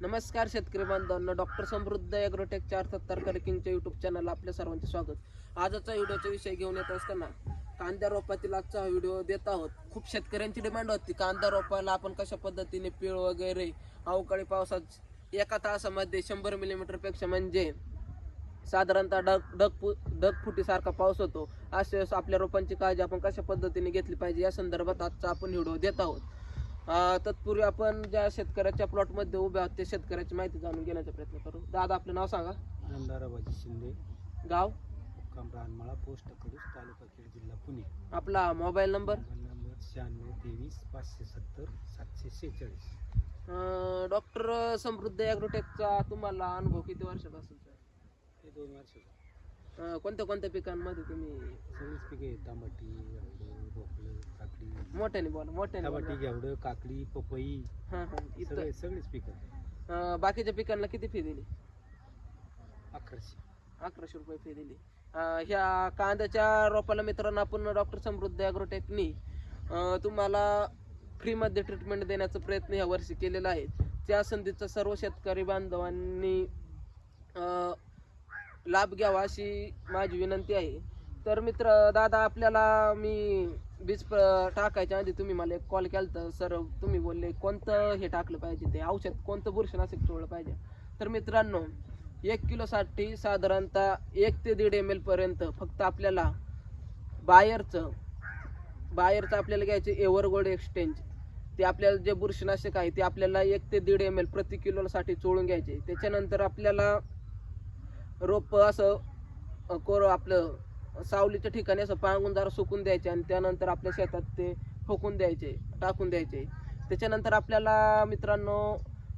नमस्कार शेतकरी बांधवांना डॉक्टर समृद्ध ॲग्रोटेकच्या अर्थात किंगच्या युट्यूब चॅनलला आपल्या सर्वांचे स्वागत. आजचा व्हिडिओचा विषय घेऊन येत असताना कांद्या रोपातील आजचा व्हिडिओ देत आहोत. खूप शेतकऱ्यांची डिमांड होती. कांदा रोपाला आपण कशा पद्धतीने पीळ वगैरे अवकाळी पावसात एका तासामध्ये शंभर मिलीमीटरपेक्षा म्हणजे साधारणतः डग डग डगफुटीसारखा पाऊस होतो. असे आपल्या रोपांची काळजी आपण कशा पद्धतीने घेतली पाहिजे या संदर्भात आजचा आपण व्हिडिओ देत आहोत. तत्पूर्वी आपण ज्या शेतकऱ्याच्या प्लॉटमध्ये उभे आहोत त्या शेतकऱ्याची माहिती जाणून घेण्याचा प्रयत्न करू. दादा आपलं नाव सांगा. आमदाराबाजी शिंदे. गाव? मुक्काम रानमाळा पोस्ट कडूस तालुका खेड जिल्हा पुणे. आपला मोबाईल नंबर? नंबर शहाण्णव तेवीस पाचशे सत्तर सातशे शेहेचाळीस. डॉक्टर समृद्ध ॲग्रोटेकचा तुम्हाला अनुभव किती वर्षापासूनचा आहे? हे दोन वर्षाचं. अं, कोणत्या कोणत्या पिकांमध्ये तुम्ही सगळीच पिके आहेत? तांबटी घेवडं भोपळं काकडी. मोठ्याने बोला मोठ्याने तांबटी बोला. घेवडं काकडी पपई हां हां इथं. सगळे सगळीच पिकं अं, बाकीच्या पिकांना किती फी दिली? अकराशे. अकराशे रुपये फी दिली. अं, ह्या कांद्याच्या रोपाला मित्रांनो आपण डॉक्टर समृद्ध ॲग्रोटेकनी अं, तुम्हाला फ्रीमध्ये ट्रीटमेंट देण्याचा प्रयत्न या वर्षी केलेला आहे. त्या संधीचा सर्व शेतकरी बांधवांनी अं, लाभ घ्यावा अशी माझी विनंती आहे. तर मित्र दादा आपल्याला मी बीज प- टाकायच्या आधी तुम्ही मला एक कॉल केला तर सर तुम्ही बोलले कोणतं हे टाकलं पाहिजे ते? औषध कोणतं बुरशीनाशक चोळलं पाहिजे? तर मित्रांनो एक किलोसाठी साधारणतः एक ते दीड एम एलपर्यंत फक्त आपल्याला बायरचं बायरचं आपल्याला घ्यायचं एव्हरगोल्ड एक्सचेंज ते आपल्याला जे बुरशीनाशक आहे ते आपल्याला एक ते दीड एम एल प्रति किलोसाठी चोळून घ्यायचे त्याच्यानंतर आपल्याला रोप असं कोर आपलं सावलीच्या ठिकाणी असं पांगून जरा सुकून द्यायचे आणि त्यानंतर आपल्या शेतात ते ठोकून द्यायचे टाकून द्यायचे. त्याच्यानंतर आपल्याला मित्रांनो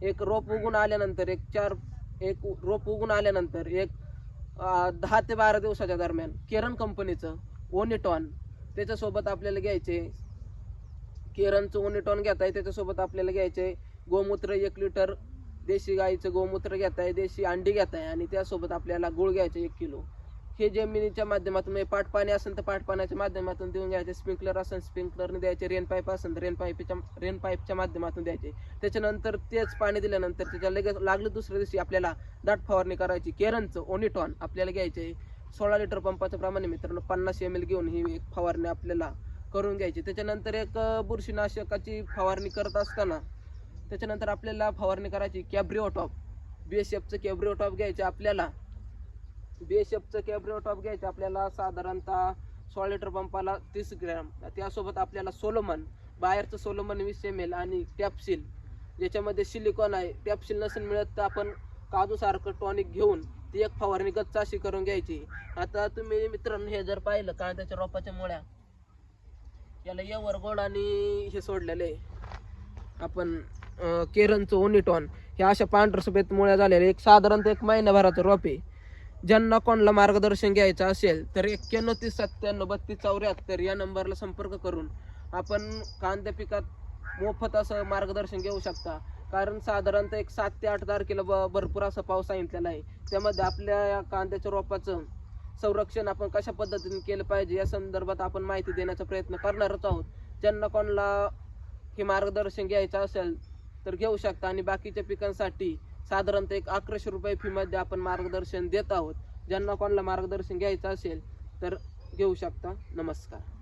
एक रोप उगून आल्यानंतर एक चार एक रोप उगून आल्यानंतर एक दहा ते बारा दिवसाच्या दरम्यान केरन कंपनीचं ओनिटॉन त्याच्यासोबत आपल्याला घ्यायचे. केरनचं ओनिटॉन घेताय त्याच्यासोबत आपल्याला घ्यायचे. गोमूत्र एक लिटर देशी गाईचं गोमूत्र घेताय देशी अंडी घेताय आणि त्यासोबत आपल्याला गुळ घ्यायचं एक किलो. हे जमिनीच्या माध्यमातून म्हणजे पाटपाणी असेल तर पाटपाण्याच्या माध्यमातून देऊन घ्यायचे स्प्रिंकलर असेल स्प्रिंकलरने द्यायचे रेन पाईप असेल तर रेन पाईपच्या रेन पाईपच्या माध्यमातून द्यायचे. त्याच्यानंतर तेच पाणी दिल्यानंतर त्याच्या लगेच लागलं दुसऱ्या दिवशी आपल्याला दाट फवारणी करायची. केरनचं ओनिटॉन आपल्याला घ्यायचे. सोळा लिटर पंपाच्या प्रमाणे मित्रांनो पन्नास एम एल घेऊन ही एक फवारणी आपल्याला करून घ्यायची. त्याच्यानंतर एक बुरशीनाशकाची फवारणी करत असताना त्याच्यानंतर आपल्याला फवारणी करायची कॅब्रिओ टॉप बी एस एफचं कॅब्रिओ टॉप घ्यायचे आपल्याला. बी एस एफचं कॅब्रिओ टॉप घ्यायचं आपल्याला साधारणतः सोळा लिटर पंपाला तीस ग्रॅम. त्यासोबत आपल्याला सोलोमन बाहेरचं सोलोमन वीस एम एल आणि टॅप्सिल ज्याच्यामध्ये सिलिकॉन आहे. टॅप्सिल नसेल मिळत तर आपण काजूसारखं टॉनिक घेऊन ती एक फवारणी गच्च अशी करून घ्यायची. आता तुम्ही मित्रांनो हे जर पाहिलं कांद्याच्या रोपाच्या मुळ्या याला येवर गोड आणि हे सोडलेले आपण केरनचं ओनिटॉन हे अशा पांढर सफेद मुळ्या झालेल्या एक साधारणतः एक महिन्याभराचं रोप आहे. ज्यांना कोणाला मार्गदर्शन घ्यायचं असेल तर एक्क्याण्णव तीस सत्त्याण्णव बत्तीस चौऱ्याहत्तर या नंबरला संपर्क करून आपण कांद्या पिकात मोफत असं मार्गदर्शन घेऊ शकता. कारण साधारणतः एक सात ते आठ तारखेला ब भरपूर असा पाऊस सांगितलेला आहे. त्यामध्ये आपल्या या कांद्याच्या रोपाचं संरक्षण आपण कशा पद्धतीने केलं पाहिजे या संदर्भात आपण माहिती देण्याचा प्रयत्न करणारच आहोत. ज्यांना कोणाला हे मार्गदर्शन घ्यायचं असेल तर घेऊ शकता. आणि बाकीच्या पिकांसाठी साधारणतः एक अकराशे रुपये फीमध्ये आपण मार्गदर्शन देत आहोत. ज्यांना कोणाला मार्गदर्शन घ्यायचं असेल तर घेऊ शकता. नमस्कार.